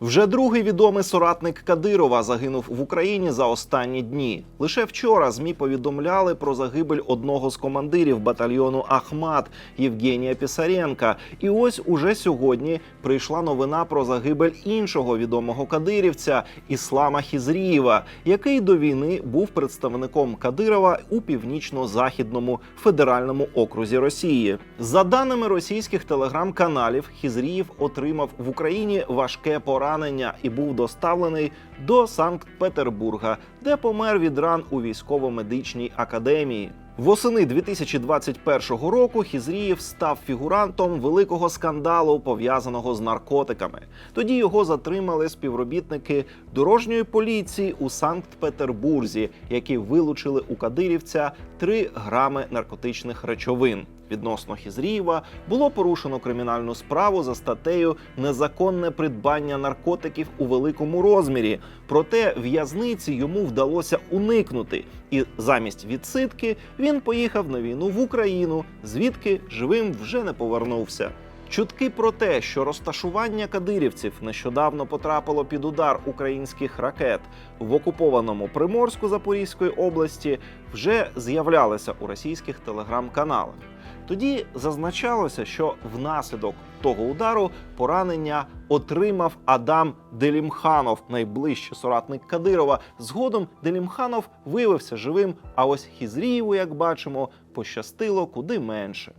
Вже другий відомий соратник Кадирова загинув в Україні за останні дні. Лише вчора змі повідомляли про загибель одного з командирів батальйону Ахмат Євгенія Пісаренка. І ось уже сьогодні прийшла новина про загибель іншого відомого кадирівця Іслама Хізрієва, який до війни був представником Кадирова у північно-західному федеральному окрузі Росії. За даними російських телеграм-каналів, Хізрієв отримав в Україні важке поранення і був доставлений до Санкт-Петербурга, де помер від ран у військово-медичній академії. Восени 2021 року Хізрієв став фігурантом великого скандалу, пов'язаного з наркотиками. Тоді його затримали співробітники дорожньої поліції у Санкт-Петербурзі, які вилучили у кадирівця 3 грами наркотичних речовин. Відносно Хізрієва було порушено кримінальну справу за статтею незаконне придбання наркотиків у великому розмірі. Проте в'язниці йому вдалося уникнути, і замість відсидки він поїхав на війну в Україну, звідки живим вже не повернувся. Чутки про те, що розташування кадирівців нещодавно потрапило під удар українських ракет в окупованому Приморську Запорізької області, вже з'являлися у російських телеграм-каналах. Тоді зазначалося, що внаслідок того удару поранення отримав Адам Делімханов, найближчий соратник Кадирова. Згодом Делімханов виявився живим. А ось Хізрієву, як бачимо, пощастило куди менше.